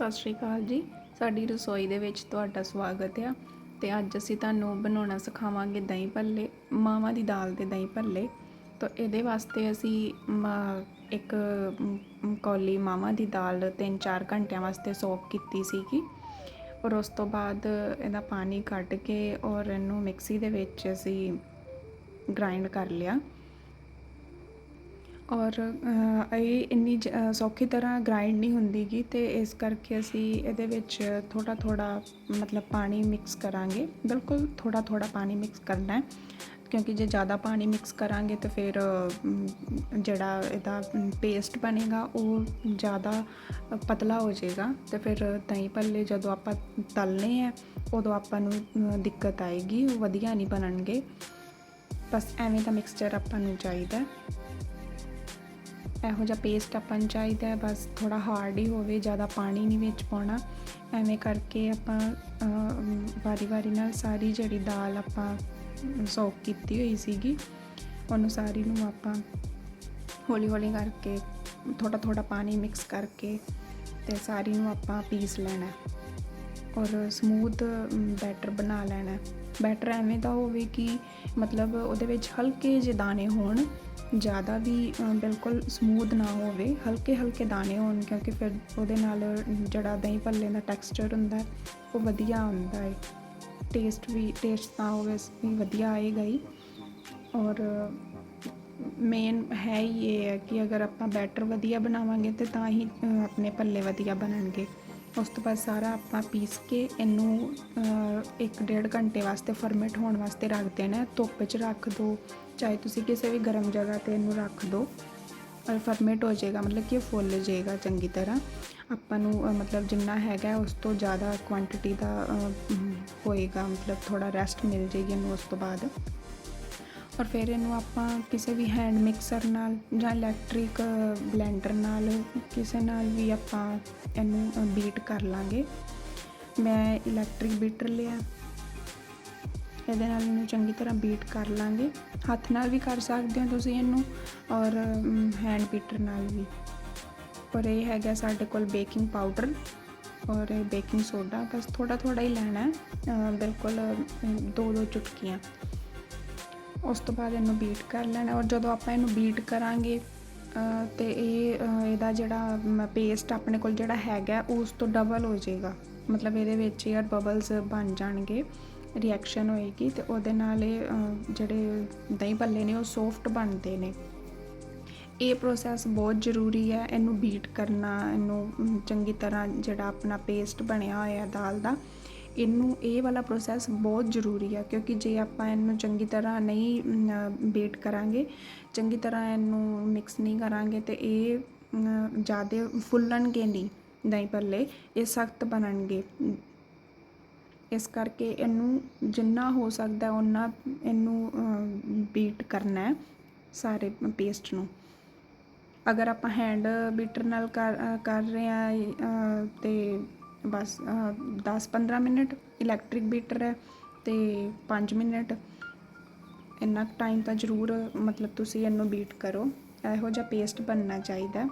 ਸਤਿ ਸ਼੍ਰੀ ਅਕਾਲ ਜੀ। ਸਾਡੀ ਰਸੋਈ ਦੇ ਵਿੱਚ ਤੁਹਾਡਾ ਸਵਾਗਤ ਹੈ ਤੇ ਅੱਜ ਅਸੀਂ ਤੁਹਾਨੂੰ ਬਣਾਉਣਾ ਸਿਖਾਵਾਂਗੇ ਦਹੀਂ ਭੱਲੇ, ਮਾਵਾਂ ਦੀ ਦਾਲ ਦੇ ਦਹੀਂ ਭੱਲੇ। ਤਾਂ ਇਹਦੇ ਵਾਸਤੇ ਅਸੀਂ ਮ- ਇੱਕ ਕੌਲੀ ਮਾਵਾਂ ਦੀ ਦਾਲ 3-4 ਘੰਟਿਆਂ ਵਾਸਤੇ ਸੋਕ ਕੀਤੀ ਸੀਗੀ। ਔਰ ਉਸ ਤੋਂ ਬਾਅਦ ਇਹਦਾ ਪਾਣੀ ਕੱਢ ਕੇ ਔਰ ਇਹਨੂੰ ਮਿਕਸੀ ਦੇ ਵਿੱਚ ਅਸੀਂ ਗ੍ਰਾਈਂਡ ਕਰ ਲਿਆ। ਔਰ ਇਹ ਇੰਨੀ ਜ- ਸੌਖੀ ਤਰ੍ਹਾਂ ਗ੍ਰਾਈਂਡ ਨਹੀਂ ਹੁੰਦੀਗੀ ਅਤੇ ਇਸ ਕਰਕੇ ਅਸੀਂ ਇਹਦੇ ਵਿੱਚ ਥੋੜ੍ਹਾ ਥੋੜ੍ਹਾ ਮਤਲਬ ਪਾਣੀ ਮਿਕਸ ਕਰਾਂਗੇ। ਬਿਲਕੁਲ ਥੋੜ੍ਹਾ ਥੋੜ੍ਹਾ ਪਾਣੀ ਮਿਕਸ ਕਰਨਾ ਹੈ। ਕਿਉਂਕਿ ਜੇ ਜ਼ਿਆਦਾ ਪਾਣੀ ਮਿਕਸ ਕਰਾਂਗੇ ਤਾਂ ਫਿਰ ਜਿਹੜਾ ਇਹਦਾ ਪੇਸਟ ਬਣੇਗਾ ਉਹ ਜ਼ਿਆਦਾ ਪਤਲਾ ਹੋ ਜਾਏਗਾ ਤੇ ਫਿਰ ਦਹੀਂ ਭੱਲੇ ਜਦੋਂ ਆਪਾਂ ਤਲਨੇ ਆ, ਉਦੋਂ ਆਪਾਂ ਨੂੰ ਦਿੱਕਤ ਆਏਗੀ, ਉਹ ਵਧੀਆ ਨਹੀਂ ਬਣਨਗੇ। ਬਸ ਐਵੇਂ ਦਾ ਮਿਕਸਚਰ ਆਪਾਂ ਨੂੰ ਚਾਹੀਦਾ ਇਹੋ ਜਿਹਾ ਪੇਸਟ ਆਪਾਂ ਨੂੰ ਚਾਹੀਦਾ ਹੈ, ਬਸ ਥੋੜਾ ਹਾਰਡ ਹੀ ਹੋਵੇ, ਜ਼ਿਆਦਾ ਪਾਣੀ ਨਹੀਂ ਵਿੱਚ ਪਾਉਣਾ। ਐਵੇਂ ਕਰਕੇ ਆਪਾਂ ਵਾਰੀ ਵਾਰੀ ਨਾਲ ਸਾਰੀ ਜਿਹੜੀ ਦਾਲ ਆਪਾਂ ਸੋਕ ਕੀਤੀ ਹੋਈ ਸੀਗੀ, ਉਹਨੂੰ ਸਾਰੀ ਨੂੰ ਆਪਾਂ ਹੌਲੀ ਹੌਲੀ ਕਰਕੇ ਥੋੜਾ ਥੋੜਾ ਪਾਣੀ ਮਿਕਸ ਕਰਕੇ ਤੇ ਸਾਰੀ ਨੂੰ ਆਪਾਂ ਪੀਸ ਲੈਣਾ ਔਰ ਸਮੂਥ ਬੈਟਰ ਬਣਾ ਲੈਣਾ। ਬੈਟਰ ਐਵੇਂ ਦਾ ਹੋਵੇ ਕਿ ਮਤਲਬ ਉਹਦੇ ਵਿੱਚ ਹਲਕੇ ਜਿਹੇ ਦਾਣੇ ਹੋਣ, ਜ਼ਿਆਦਾ ਵੀ ਬਿਲਕੁਲ ਸਮੂਥ ਨਾ ਹੋਵੇ। ਹਲਕੇ ਹਲਕੇ ਦਾਣੇ ਹੋਣ, ਕਿਉਂਕਿ ਫਿਰ ਉਹਦੇ ਨਾਲ ਜਿਹੜਾ ਦਹੀਂ ਭੱਲੇ ਦਾ ਟੈਕਸਚਰ ਹੁੰਦਾ, ਉਹ ਵਧੀਆ ਆਉਂਦਾ ਹੈ ਟੇਸਟ ਵੀ ਟੇਸਟ ਤਾਂ ਹੋਵੇ, ਵੀ ਵਧੀਆ ਆਏਗਾ ਹੀ। ਔਰ ਮੇਨ ਹੈ ਹੀ ਇਹ ਹੈ ਕਿ ਅਗਰ ਆਪਾਂ ਬੈਟਰ ਵਧੀਆ ਬਣਾਵਾਂਗੇ, ਤੇ ਤਾਂ ਹੀ ਆਪਣੇ ਭੱਲੇ ਵਧੀਆ ਬਣਨਗੇ। ਉਸ ਤੋਂ ਬਾਅਦ ਸਾਰਾ ਆਪਾਂ ਪੀਸ ਕੇ ਇਹਨੂੰ 1.5 ਘੰਟੇ ਵਾਸਤੇ ਫਰਮੈਂਟ ਹੋਣ ਵਾਸਤੇ ਰੱਖ ਦੇਣਾ ਧੁੱਪ 'ਚ ਰੱਖ ਦਿਓ ਚਾਹੇ ਤੁਸੀਂ ਕਿਸੇ ਵੀ ਗਰਮ ਜਗ੍ਹਾ ਤੇ ਇਹਨੂੰ ਰੱਖ ਦਿਓ ਔਰ ਫਰਮੈਂਟ ਹੋ ਜਾਏਗਾ, ਮਤਲਬ ਕਿ ਫੁੱਲ ਜਾਏਗਾ ਚੰਗੀ ਤਰ੍ਹਾਂ। ਆਪਾਂ ਨੂੰ ਮਤਲਬ ਜਿੰਨਾ ਹੈਗਾ ਉਸ ਤੋਂ ਜ਼ਿਆਦਾ ਕੁਆਂਟੀਟੀ ਦਾ ਹੋਏਗਾ। ਮਤਲਬ ਥੋੜਾ ਰੈਸਟ ਮਿਲ ਜਾਏਗੀ ਇਹਨੂੰ ਉਸ ਤੋਂ ਬਾਅਦ। ਔਰ ਫਿਰ ਇਹਨੂੰ ਆਪਾਂ ਕਿਸੇ ਵੀ ਹੈਂਡ ਮਿਕਸਰ ਨਾਲ ਜਾਂ ਇਲੈਕਟ੍ਰਿਕ ਬਲੈਂਡਰ ਨਾਲ ਕਿਸੇ ਨਾਲ ਵੀ ਆਪਾਂ ਇਹਨੂੰ ਬੀਟ ਕਰ ਲਾਂਗੇ। ਮੈਂ ਇਲੈਕਟ੍ਰਿਕ ਬੀਟਰ ਲਿਆ। ਇਹਦੇ ਨਾਲ ਇਹਨੂੰ ਚੰਗੀ ਤਰ੍ਹਾਂ ਬੀਟ ਕਰ ਲਾਂਗੇ। ਹੱਥ ਨਾਲ ਵੀ ਕਰ ਸਕਦੇ ਹੋ ਤੁਸੀਂ ਇਹਨੂੰ ਔਰ ਹੈਂਡ ਬੀਟਰ ਨਾਲ ਵੀ। ਪਰ ਇਹ ਹੈਗਾ ਸਾਡੇ ਕੋਲ ਬੇਕਿੰਗ ਪਾਊਡਰ ਔਰ ਬੇਕਿੰਗ ਸੋਡਾ ਬਸ ਥੋੜਾ ਥੋੜਾ ਹੀ ਲੈਣਾ। ਹੈ ਬਿਲਕੁਲ ਦੋ ਦੋ ਚੁਟਕੀਆਂ। ਉਸ ਤੋਂ ਬਾਅਦ ਇਹਨੂੰ ਬੀਟ ਕਰ ਲੈਣਾ ਔਰ ਜਦੋਂ ਆਪਾਂ ਇਹਨੂੰ ਬੀਟ ਕਰਾਂਗੇ ਅ, ਤੇ ਇਹ ਇਹਦਾ ਜਿਹੜਾ ਪੇਸਟ ਆਪਣੇ ਕੋਲ ਜਿਹੜਾ ਹੈਗਾ ਉਸ ਤੋਂ ਡਬਲ ਹੋ ਜਾਏਗਾ। ਮਤਲਬ ਇਹਦੇ ਵਿੱਚ ਏਅਰ ਬਬਲਸ ਬਣ ਜਾਣਗੇ ਰਿਐਕਸ਼ਨ ਹੋਏਗੀ ਤੇ ਉਹਦੇ ਨਾਲ ਇਹ ਜਿਹੜੇ ਦਹੀਂ ਭੱਲੇ ਨੇ ਉਹ ਸੌਫਟ ਬਣਦੇ ਨੇ। ਇਹ ਪ੍ਰੋਸੈਸ ਬਹੁਤ ਜ਼ਰੂਰੀ ਹੈ ਇਹਨੂੰ ਬੀਟ ਕਰਨਾ ਇਹਨੂੰ ਚੰਗੀ ਤਰ੍ਹਾਂ ਜਿਹੜਾ ਆਪਣਾ ਪੇਸਟ ਬਣਿਆ ਹੋਇਆ ਦਾਲ ਦਾ ਇਹਨੂੰ ਇਹ ਵਾਲਾ ਪ੍ਰੋਸੈਸ ਬਹੁਤ ਜ਼ਰੂਰੀ ਆ, ਕਿਉਂਕਿ ਜੇ ਆਪਾਂ ਇਹਨੂੰ ਚੰਗੀ ਤਰ੍ਹਾਂ ਨਹੀਂ ਬੀਟ ਕਰਾਂਗੇ, ਚੰਗੀ ਤਰ੍ਹਾਂ ਇਹਨੂੰ ਮਿਕਸ ਨਹੀਂ ਕਰਾਂਗੇ ਤੇ ਇਹ ਜ਼ਿਆਦਾ ਫੁੱਲਣਗੇ ਨਹੀਂ ਦਹੀਂ ਭੱਲੇ ਇਹ ਸਖਤ ਬਣਨਗੇ। ਇਸ ਕਰਕੇ ਇਹਨੂੰ ਜਿੰਨਾ ਹੋ ਸਕਦਾ ਉਹਨਾਂ ਇਹਨੂੰ ਬੀਟ ਕਰਨਾ ਹੈ ਸਾਰੇ ਪੇਸਟ ਨੂੰ। ਅਗਰ ਆਪਾਂ ਹੈਂਡ ਬੀਟਰ ਨਾਲ ਕਰ ਕਰ ਰਹੇ ਆ ਤੇ ਬਸ 10-15 ਮਿੰਟ ਇਲੈਕਟ੍ਰਿਕ ਬੀਟਰ ਹੈ ਤੇ 5 ਮਿੰਟ। ਇੰਨਾ ਟਾਈਮ ਤਾਂ ਜ਼ਰੂਰ, ਮਤਲਬ ਤੁਸੀਂ ਇਹਨੂੰ ਬੀਟ ਕਰੋ। ਇਹੋ ਜਿਹਾ ਪੇਸਟ ਬਣਨਾ ਚਾਹੀਦਾ।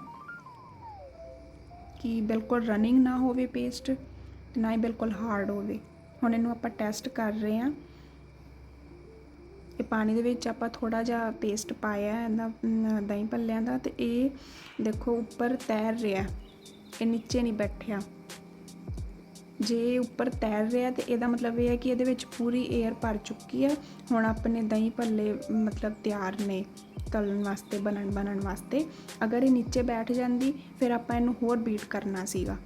ਕਿ ਬਿਲਕੁਲ ਰਨਿੰਗ ਨਾ ਹੋਵੇ ਪੇਸਟ ਤੇ ਨਾ ਹੀ ਬਿਲਕੁਲ ਹਾਰਡ ਹੋਵੇ। ਹੁਣ ਇਹਨੂੰ ਆਪਾਂ ਟੈਸਟ ਕਰ ਰਹੇ ਹਾਂ। ਇਹ ਪਾਣੀ ਦੇ ਵਿੱਚ ਆਪਾਂ ਥੋੜਾ ਜਿਹਾ ਪੇਸਟ ਪਾਇਆ ਇਹਦਾ ਦਹੀਂ ਭੱਲਿਆਂ ਦਾ ਤੇ ਇਹ ਦੇਖੋ ਉੱਪਰ ਤੈਰ ਰਿਹਾ। ਇਹ ਨੀਚੇ ਨਹੀਂ ਬੈਠਿਆ। ਜੇ ਉੱਪਰ ਤੈਰ ਰਿਹਾ ਤੇ ਇਹਦਾ ਮਤਲਬ ਇਹ ਹੈ ਕਿ ਇਹਦੇ ਵਿੱਚ ਪੂਰੀ 에ਅਰ ਭਰ ਚੁੱਕੀ ਹੈ। ਹੁਣ ਆਪਣੇ ਦਹੀਂ ਭੱਲੇ, ਮਤਲਬ ਤਿਆਰ ਨੇ ਤਲਣ ਵਾਸਤੇ, ਬਣਨ ਬਣਨ ਵਾਸਤੇ। ਅਗਰ ਇਹ ਨੀਚੇ ਬੈਠ ਜਾਂਦੀ, ਫਿਰ ਆਪਾਂ ਇਹਨੂੰ ਹੋਰ ਬੀਟ ਕਰਨਾ ਸੀਗਾ।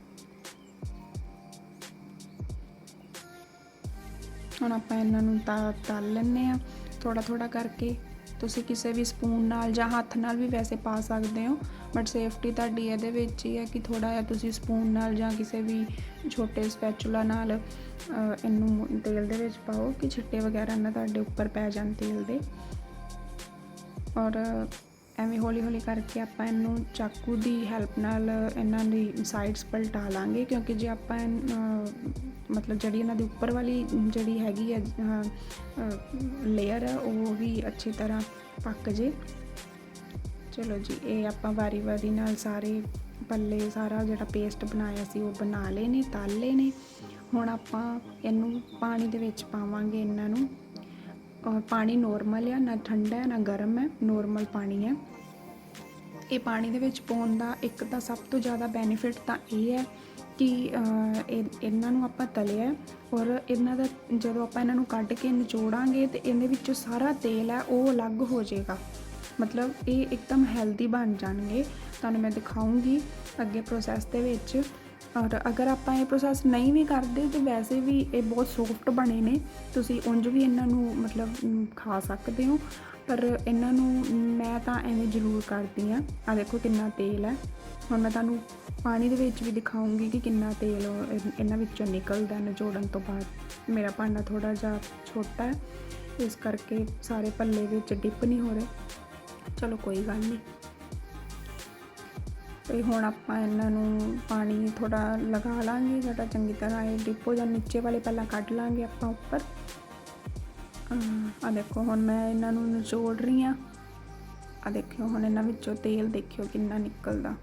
ਹੁਣ ਆਪਾਂ ਇਹਨਾਂ ਨੂੰ ਤਾਂ ਤਲ ਲੈਂਦੇ ਆ ਥੋੜਾ ਥੋੜਾ ਕਰਕੇ ਤੁਸੀਂ ਕਿਸੇ ਵੀ ਸਪੂਨ ਨਾਲ ਜਾਂ ਹੱਥ ਨਾਲ ਵੀ ਵੈਸੇ ਪਾ ਸਕਦੇ ਹੋ ਬਟ ਸੇਫਟੀ ਤੁਹਾਡੀ ਇਹਦੇ ਵਿੱਚ ਹੀ ਹੈ ਕਿ ਥੋੜਾ ਜਿਹਾ ਤੁਸੀਂ ਸਪੂਨ ਨਾਲ ਜਾਂ ਕਿਸੇ ਵੀ ਛੋਟੇ ਸਪੈਚੂਲਾ ਨਾਲ ਇਹਨੂੰ ਤੇਲ ਦੇ ਵਿੱਚ ਪਾਓ ਕਿ ਛਿੱਟੇ ਵਗੈਰਾ ਨਾ ਤੁਹਾਡੇ ਉੱਪਰ ਪੈ ਜਾਣ ਤੇਲ ਦੇ। ਔਰ ਐਵੇਂ ਹੌਲੀ ਹੌਲੀ ਕਰਕੇ ਆਪਾਂ ਇਹਨੂੰ ਚਾਕੂ ਦੀ ਹੈਲਪ ਨਾਲ ਇਹਨਾਂ ਦੀ ਸਾਈਡਸ ਪਲਟਾ ਲਾਂਗੇ, ਕਿਉਂਕਿ ਜੇ ਆਪਾਂ ਮਤਲਬ ਜਿਹੜੀ ਇਹਨਾਂ ਦੀ ਉੱਪਰ ਵਾਲੀ ਜਿਹੜੀ ਹੈਗੀ ਹੈ ਲੇਅਰ ਹੈ ਉਹ ਵੀ ਅੱਛੀ ਤਰ੍ਹਾਂ ਪੱਕ ਜੇ। ਚਲੋ ਜੀ, ਇਹ ਆਪਾਂ ਵਾਰੀ ਵਾਰੀ ਨਾਲ ਸਾਰੇ ਪੱਲੇ ਸਾਰਾ ਜਿਹੜਾ ਪੇਸਟ ਬਣਾਇਆ ਸੀ, ਉਹ ਬਣਾ ਲਏ ਨੇ, ਤਲ ਲਏ ਨੇ। ਹੁਣ ਆਪਾਂ ਇਹਨੂੰ ਪਾਣੀ ਦੇ ਵਿੱਚ ਪਾਵਾਂਗੇ ਇਹਨਾਂ ਨੂੰ। ਔਰ ਪਾਣੀ ਨੋਰਮਲ ਆ, ਨਾ ਠੰਡਾ ਹੈ, ਨਾ ਗਰਮ ਹੈ ਨੋਰਮਲ ਪਾਣੀ ਹੈ। ਇਹ ਪਾਣੀ ਦੇ ਵਿੱਚ ਪਾਉਣ ਦਾ ਇੱਕ ਤਾਂ ਸਭ ਤੋਂ ਜ਼ਿਆਦਾ ਬੈਨੀਫਿਟ ਤਾਂ ਇਹ ਹੈ ਕਿ ਇਹ- ਇਹਨਾਂ ਨੂੰ ਆਪਾਂ ਤਲਿਆ ਔਰ ਇਹਨਾਂ ਦਾ ਜਦੋਂ ਆਪਾਂ ਇਹਨਾਂ ਨੂੰ ਕੱਢ ਕੇ ਨਿਚੋੜਾਂਗੇ ਤੇ ਇਹਦੇ ਵਿੱਚੋਂ ਸਾਰਾ ਤੇਲ ਹੈ, ਉਹ ਅਲੱਗ ਹੋ ਜਾਏਗਾ। ਮਤਲਬ ਇਹ ਇੱਕਦਮ ਹੈਲਦੀ ਬਣ ਜਾਣਗੇ। ਤੁਹਾਨੂੰ ਮੈਂ ਦਿਖਾਉਂਗੀ ਅੱਗੇ ਪ੍ਰੋਸੈਸ ਦੇ ਵਿੱਚ। ਔਰ ਅਗਰ ਆਪਾਂ ਇਹ ਪ੍ਰੋਸੈਸ ਨਹੀਂ ਵੀ ਕਰਦੇ, ਤੇ ਵੈਸੇ ਵੀ ਇਹ ਬਹੁਤ ਸੌਫਟ ਬਣੇ ਨੇ। ਤੁਸੀਂ ਉਂਝ ਵੀ ਇਹਨਾਂ ਨੂੰ ਮਤਲਬ ਖਾ ਸਕਦੇ ਹੋ। ਪਰ ਇਹਨਾਂ ਨੂੰ ਮੈਂ ਤਾਂ ਐਵੇਂ ਜ਼ਰੂਰ ਕਰਦੀ ਆ ਆ ਦੇਖੋ ਕਿੰਨਾ ਤੇਲ ਹੈ। ਹੁਣ ਮੈਂ ਤੁਹਾਨੂੰ ਪਾਣੀ ਦੇ ਵਿੱਚ ਵੀ ਦਿਖਾਉਂਗੀ ਕਿ ਕਿੰਨਾ ਤੇਲ ਇਹਨਾਂ ਵਿੱਚੋਂ ਨਿਕਲਦਾ ਨਿਚੋੜਨ ਤੋਂ ਬਾਅਦ ਮੇਰਾ ਭਾਂਡਾ ਥੋੜਾ ਜਿਹਾ ਛੋਟਾ ਹੈ। ਇਸ ਕਰਕੇ ਸਾਰੇ ਪੱਲੇ ਵਿੱਚ ਡਿਪ ਨਹੀਂ ਹੋ ਰਹੇ। ਚਲੋ ਕੋਈ ਗੱਲ ਨਹੀਂ। ਤੇ ਹੁਣ ਆਪਾਂ ਇਹਨਾਂ ਨੂੰ ਪਾਣੀ ਥੋੜਾ ਲਗਾ ਲਾਂਗੇ ਜਿਹੜਾ ਚੰਗੀ ਤਰ੍ਹਾਂ ਇਹ ਡਿਪ ਜਾਂ ਨੀਚੇ ਵਾਲੇ ਪਹਿਲਾਂ ਕੱਢ ਲਾਂਗੇ ਆਪਾਂ ਉੱਪਰ। ਆ ਦੇਖੋ, ਹੁਣ ਮੈਂ ਇਹਨਾਂ ਨੂੰ ਨਿਚੋੜ ਰਹੀ ਆ ਆ ਦੇਖਿਓ, ਹੁਣ ਇਹਨਾਂ ਵਿੱਚੋਂ ਤੇਲ ਦੇਖਿਓ ਕਿੰਨਾ ਨਿਕਲਦਾ।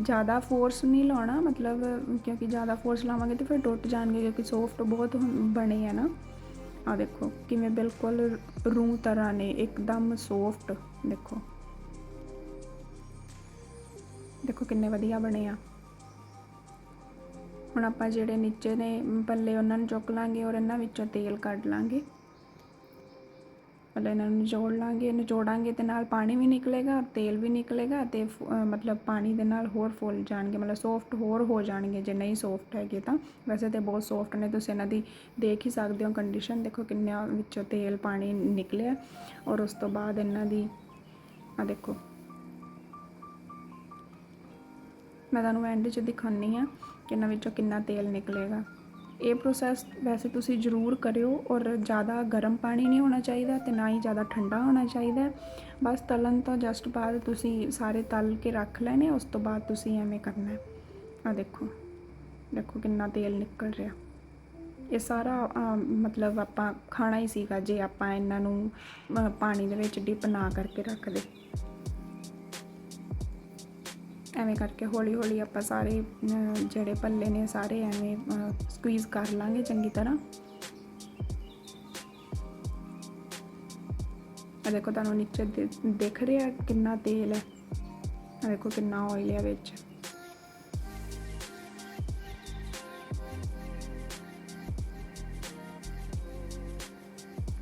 ਜ਼ਿਆਦਾ ਫੋਰਸ ਨਹੀਂ ਲਾਉਣਾ, ਮਤਲਬ ਕਿਉਂਕਿ ਜ਼ਿਆਦਾ ਫੋਰਸ ਲਾਵਾਂਗੇ ਤੇ ਫਿਰ ਟੁੱਟ ਜਾਣਗੇ, ਕਿਉਂਕਿ ਸੌਫਟ ਬਹੁਤ ਬਣੇ ਆ ਨਾ। ਆ ਦੇਖੋ, ਕਿਵੇਂ ਬਿਲਕੁਲ ਰੂ ਤਰ੍ਹਾਂ ਨੇ, ਇੱਕਦਮ ਸੌਫਟ ਦੇਖੋ। ਦੇਖੋ ਕਿੰਨੇ ਵਧੀਆ ਬਣੇ ਆ। ਹੁਣ ਆਪਾਂ ਜਿਹੜੇ ਨੀਚੇ ਨੇ, ਪੱਲੇ ਉਹਨਾਂ ਨੂੰ ਚੁੱਕ ਲਾਂਗੇ ਔਰ ਇਹਨਾਂ ਵਿੱਚੋਂ ਤੇਲ ਕੱਢ ਲਾਂਗੇ। ਮਤਲਬ ਇਹਨਾਂ ਨੂੰ ਨਿਚੋੜ ਲਾਂਗੇ ਨਿਚੋੜਾਂਗੇ ਤੇ ਨਾਲ ਪਾਣੀ ਵੀ ਨਿਕਲੇਗਾ, ਤੇਲ ਵੀ ਨਿਕਲੇਗਾ ਤੇ ਫ- ਮਤਲਬ ਪਾਣੀ ਦੇ ਨਾਲ ਹੋਰ ਫੁੱਲ ਜਾਣਗੇ, ਮਤਲਬ ਸੌਫਟ ਹੋਰ ਹੋ ਜਾਣਗੇ ਜੇ ਨਹੀਂ ਸੌਫਟ ਹੈਗੇ ਤਾਂ। ਵੈਸੇ ਤੇ ਬਹੁਤ ਸੌਫਟ ਨੇ, ਤੁਸੀਂ ਇਹਨਾਂ ਦੀ ਦੇਖ ਹੀ ਸਕਦੇ ਹੋ ਕੰਡੀਸ਼ਨ ਦੇਖੋ ਕਿੰਨਾ ਵਿੱਚੋਂ ਤੇਲ ਪਾਣੀ ਨਿਕਲਿਆ ਔਰ ਉਸ ਤੋਂ ਬਾਅਦ ਇਹਨਾਂ ਦੀ ਆ ਦੇਖੋ। ਮੈਂ ਤੁਹਾਨੂੰ ਐਂਡ 'ਚ ਦਿਖਾਉਂਦੀ ਆ ਕਿ ਇਹਨਾਂ ਵਿੱਚੋਂ ਕਿੰਨਾ ਤੇਲ ਨਿਕਲੇਗਾ। ਇਹ ਪ੍ਰੋਸੈਸ ਵੈਸੇ ਤੁਸੀਂ ਜ਼ਰੂਰ ਕਰਿਓ ਔਰ ਜ਼ਿਆਦਾ ਗਰਮ ਪਾਣੀ ਨਹੀਂ ਹੋਣਾ ਚਾਹੀਦਾ ਤੇ ਨਾ ਹੀ ਜ਼ਿਆਦਾ ਠੰਡਾ ਹੋਣਾ ਚਾਹੀਦਾ। ਬਸ ਤਲਣ ਤੋਂ ਜਸਟ ਬਾਅਦ ਤੁਸੀਂ ਸਾਰੇ ਤਲ ਕੇ ਰੱਖ ਲੈਣੇ, ਉਸ ਤੋਂ ਬਾਅਦ ਤੁਸੀਂ ਐਵੇਂ ਕਰਨਾ ਆ ਦੇਖੋ ਦੇਖੋ ਕਿੰਨਾ ਤੇਲ ਨਿਕਲ ਰਿਹਾ। ਇਹ ਸਾਰਾ ਮਤਲਬ ਆਪਾਂ ਖਾਣਾ ਹੀ ਸੀਗਾ ਜੇ ਆਪਾਂ ਇਹਨਾਂ ਨੂੰ ਪਾਣੀ ਦੇ ਵਿੱਚ ਡਿਪ ਨਾ ਕਰਕੇ ਰੱਖਦੇ। ਐਵੇਂ ਕਰਕੇ ਹੌਲੀ ਹੌਲੀ ਆਪਾਂ ਸਾਰੇ ਜਿਹੜੇ ਪੱਲੇ ਨੇ ਸਾਰੇ ਐਵੇਂ ਸਕੁਈਜ਼ ਕਰ ਲਾਂਗੇ ਚੰਗੀ ਤਰ੍ਹਾਂ। ਆ ਦੇਖੋ ਤੁਹਾਨੂੰ ਨੀਚੇ ਦਿਖ ਰਿਹਾ ਕਿੰਨਾ ਤੇਲ ਹੈ। ਆ ਦੇਖੋ ਕਿੰਨਾ ਆਇਲ ਹੈ ਵਿੱਚ।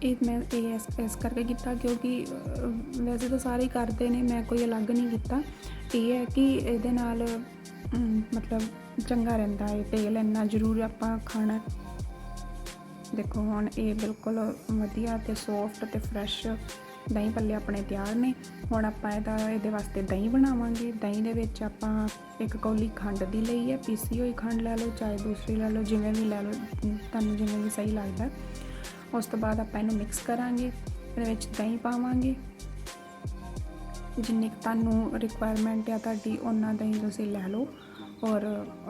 ਇਹ ਮੈਂ, ਇਹ ਇਸ ਕਰਕੇ ਕੀਤਾ ਕਿਉਂਕਿ ਵੈਸੇ ਤਾਂ ਸਾਰੇ ਕਰਦੇ ਨੇ, ਮੈਂ ਕੋਈ ਅਲੱਗ ਨਹੀਂ ਕੀਤਾ। ਇਹ ਹੈ ਕਿ ਇਹਦੇ ਨਾਲ ਮਤਲਬ ਚੰਗਾ ਰਹਿੰਦਾ ਹੈ, ਤੇਲ ਇੰਨਾ ਜ਼ਰੂਰ ਆਪਾਂ ਖਾਣਾ। ਦੇਖੋ ਹੁਣ ਇਹ ਬਿਲਕੁਲ ਵਧੀਆ ਤੇ ਸੌਫਟ ਤੇ ਫਰੈਸ਼ ਦਹੀਂ ਭੱਲੇ ਆਪਣੇ ਤਿਆਰ ਨੇ। ਹੁਣ ਆਪਾਂ ਇਹਦਾ, ਇਹਦੇ ਵਾਸਤੇ ਦਹੀਂ ਬਣਾਵਾਂਗੇ। ਦਹੀਂ ਦੇ ਵਿੱਚ ਆਪਾਂ ਇੱਕ ਕੌਲੀ ਖੰਡ ਦੀ ਲਈ ਹੈ। ਪੀਸੀ ਹੋਈ ਖੰਡ ਲੈ ਲਓ, ਚਾਹੇ ਦੂਸਰੀ ਲੈ ਲਓ, ਜਿਵੇਂ ਵੀ ਲੈ ਲਓ, ਤੁਹਾਨੂੰ ਜਿਵੇਂ ਵੀ ਸਹੀ ਲੱਗਦਾ। ਉਸ ਤੋਂ ਬਾਅਦ ਆਪਾਂ ਇਹਨੂੰ ਮਿਕਸ ਕਰਾਂਗੇ। ਇਹਦੇ ਵਿੱਚ ਦਹੀਂ ਪਾਵਾਂਗੇ। ਜਿੰਨੀ ਕੁ ਤੁਹਾਨੂੰ ਰਿਕੁਆਇਰਮੈਂਟ ਆ ਤੁਹਾਡੀ, ਉਹਨਾਂ ਦਹੀਂ ਤੁਸੀਂ ਲੈ ਲਓ ਔਰ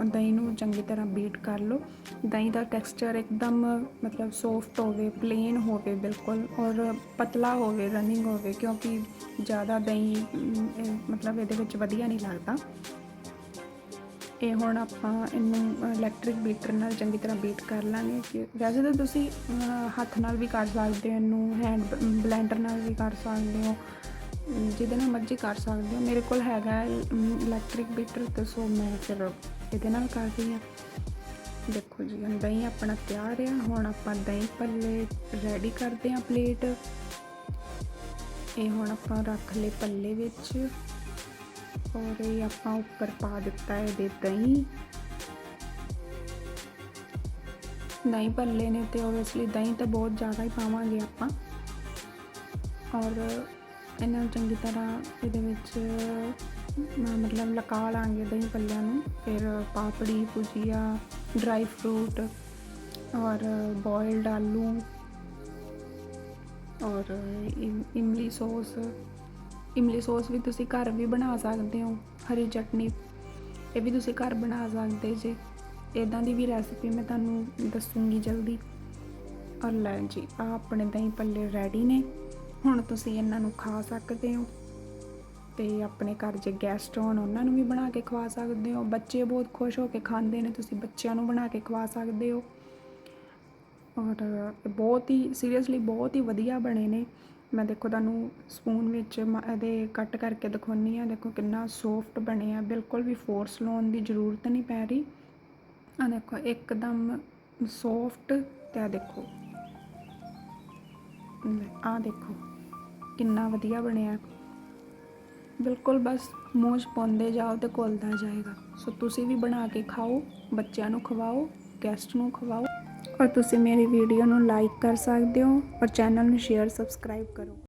ਦਹੀਂ ਨੂੰ ਚੰਗੀ ਤਰ੍ਹਾਂ ਬੀਟ ਕਰ ਲਓ। ਦਹੀਂ ਦਾ ਟੈਕਸਚਰ ਇੱਕਦਮ ਮਤਲਬ ਸੌਫਟ ਹੋਵੇ ਪਲੇਨ ਹੋਵੇ ਬਿਲਕੁਲ ਔਰ ਪਤਲਾ ਹੋਵੇ ਰਨਿੰਗ ਹੋਵੇ, ਕਿਉਂਕਿ ਜ਼ਿਆਦਾ ਦਹੀਂ ਮਤਲਬ ਇਹਦੇ ਵਿੱਚ ਵਧੀਆ ਨਹੀਂ ਲੱਗਦਾ। ਇਹ ਹੁਣ ਆਪਾਂ ਇਹਨੂੰ ਇਲੈਕਟ੍ਰਿਕ ਬੀਟਰ ਨਾਲ ਚੰਗੀ ਤਰ੍ਹਾਂ ਬੀਟ ਕਰ ਲਾਂਗੇ। ਕਿ ਵੈਸੇ ਤਾਂ ਤੁਸੀਂ ਹੱਥ ਨਾਲ ਵੀ ਕਰ ਸਕਦੇ ਹੋ, ਇਹਨੂੰ ਹੈਂਡ ਬਲੈਂਡਰ ਨਾਲ ਵੀ ਕਰ ਸਕਦੇ ਹੋ। ਜਿਹਦੇ ਨਾਲ ਮਰਜ਼ੀ ਕਰ ਸਕਦੇ ਹੋ। ਮੇਰੇ ਕੋਲ ਹੈਗਾ ਇਲੈਕਟ੍ਰਿਕ ਬੀਟਰ ਤੇ ਸੋ ਮੈਂ ਫਿਰ ਇਹਦੇ ਨਾਲ ਕਰਦੀ ਹਾਂ। ਦੇਖੋ ਜੀ, ਹੁਣ ਦਹੀਂ ਆਪਣਾ ਤਿਆਰ ਆ। ਹੁਣ ਆਪਾਂ ਦਹੀਂ ਭੱਲੇ ਰੈਡੀ ਕਰਦੇ ਹਾਂ ਪਲੇਟ ਇਹ ਹੁਣ ਆਪਾਂ ਰੱਖ ਲਏ ਪੱਲੇ ਵਿੱਚ। ਔਰ ਇਹ ਆਪਾਂ ਉੱਪਰ ਪਾ ਦਿੱਤਾ ਹੈ ਇਹਦੇ ਦਹੀਂ। ਦਹੀਂ ਭੱਲੇ ਨੇ ਤੇ ਓਬਵੀਅਸਲੀ ਦਹੀਂ ਤਾਂ ਬਹੁਤ ਜ਼ਿਆਦਾ ਹੀ ਪਾਵਾਂਗੇ ਆਪਾਂ। ਔਰ ਇਹਨਾਂ ਨੂੰ ਚੰਗੀ ਤਰ੍ਹਾਂ ਇਹਦੇ ਵਿੱਚ ਮਤਲਬ ਲਗਾ ਲਾਂਗੇ ਦਹੀਂ ਪੱਲਿਆਂ ਨੂੰ, ਫਿਰ ਪਾਪੜੀ, ਭੁਜੀਆ ਡਰਾਈ ਫਰੂਟ ਔਰ ਬੋਇਲਡ ਆਲੂ ਔਰ ਇਮਲੀ ਸੌਸ। ਇਮਲੀ ਸੌਸ ਵੀ ਤੁਸੀਂ ਘਰ ਵੀ ਬਣਾ ਸਕਦੇ ਹੋ, ਹਰੀ ਚਟਨੀ ਇਹ ਵੀ ਤੁਸੀਂ ਘਰ ਬਣਾ ਸਕਦੇ ਜੇ। ਇਦਾਂ ਦੀ ਵੀ ਰੈਸਪੀ ਮੈਂ ਤੁਹਾਨੂੰ ਦੱਸੂੰਗੀ ਜਲਦੀ। ਔਰ ਲੈ ਜੀ ਆ ਆਪਣੇ ਦਹੀਂ ਪੱਲੇ ਰੈਡੀ ਨੇ। ਹੁਣ ਤੁਸੀਂ ਇਹਨਾਂ ਨੂੰ ਖਾ ਸਕਦੇ ਹੋ। ਤੇ ਆਪਣੇ ਘਰ ਜੇ ਗੈਸਟ ਹੋਣ, ਉਹਨਾਂ ਨੂੰ ਵੀ ਬਣਾ ਕੇ ਖਵਾ ਸਕਦੇ ਹੋ। ਬੱਚੇ ਬਹੁਤ ਖੁਸ਼ ਹੋ ਕੇ ਖਾਂਦੇ ਨੇ, ਤੁਸੀਂ ਬੱਚਿਆਂ ਨੂੰ ਬਣਾ ਕੇ ਖਵਾ ਸਕਦੇ ਹੋ। ਔਰ ਬਹੁਤ ਹੀ ਸੀਰੀਅਸਲੀ ਬਹੁਤ ਹੀ ਵਧੀਆ ਬਣੇ ਨੇ। ਮੈਂ ਦੇਖੋ ਤੁਹਾਨੂੰ ਸਪੂਨ ਵਿੱਚ ਮ- ਇਹਦੇ ਕੱਟ ਕਰਕੇ ਦਿਖਾਉਣੀ ਆ ਦੇਖੋ ਕਿੰਨਾ ਸੌਫਟ ਬਣੇ ਆ। ਬਿਲਕੁਲ ਵੀ ਫੋਰਸ ਲਾਉਣ ਦੀ ਜ਼ਰੂਰਤ ਨਹੀਂ ਪੈ ਰਹੀ। ਆ ਦੇਖੋ, ਇੱਕਦਮ ਸੌਫਟ ਤੇ ਦੇਖੋ। ਆਹ ਦੇਖੋ, ਕਿੰਨਾ ਵਧੀਆ ਬਣਿਆ। ਬਿਲਕੁਲ ਬਸ ਮੂੰਹ 'ਚ ਪਾਉਂਦੇ ਜਾਓ ਤੇ ਘੁਲਦਾ ਜਾਏਗਾ। ਸੋ ਤੁਸੀਂ ਵੀ ਬਣਾ ਕੇ ਖਾਓ, ਬੱਚਿਆਂ ਨੂੰ ਖਵਾਓ ਗੈਸਟ ਨੂੰ ਖਵਾਓ। ਔਰ ਤੁਸੀਂ ਮੇਰੀ ਵੀਡੀਓ ਨੂੰ ਲਾਈਕ ਕਰ ਸਕਦੇ ਹੋ ਔਰ ਚੈਨਲ ਨੂੰ ਸ਼ੇਅਰ ਸਬਸਕ੍ਰਾਈਬ ਕਰੋ।